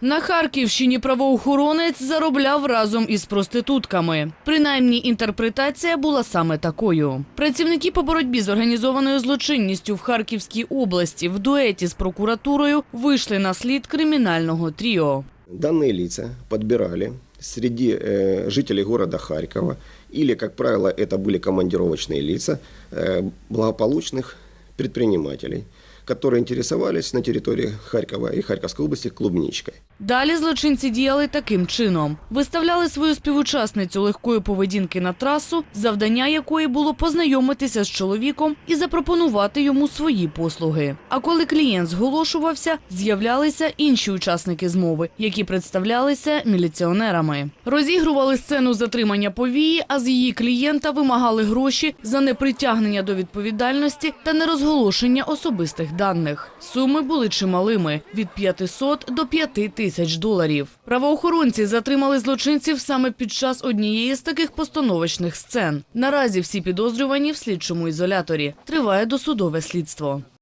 На Харківщині правоохоронець заробляв разом із проститутками. Принаймні, інтерпретація була саме такою. Працівники по боротьбі з організованою злочинністю в Харківській області в дуеті з прокуратурою вийшли на слід кримінального тріо. Данные лица подбирали среди э, жителей города Харькова, или, как правило, это были командировочные лица э, благополучных предпринимателей, которые интересовались на территории Харькова и Харьковской области клубничкой. Далі злочинці діяли таким чином: виставляли свою співучасницю легкої поведінки на трасу, завдання якої було познайомитися з чоловіком і запропонувати йому свої послуги. А коли клієнт зголошувався, з'являлися інші учасники змови, які представлялися міліціонерами. Розігрували сцену затримання повії, а з її клієнта вимагали гроші за непритягнення до відповідальності та нерозголошення особистих даних. Суми були чималими від 500 до 5 тисяч доларів. Правоохоронці затримали злочинців саме під час однієї з таких постановочних сцен. Наразі всі підозрювані в слідчому ізоляторі. Триває досудове слідство.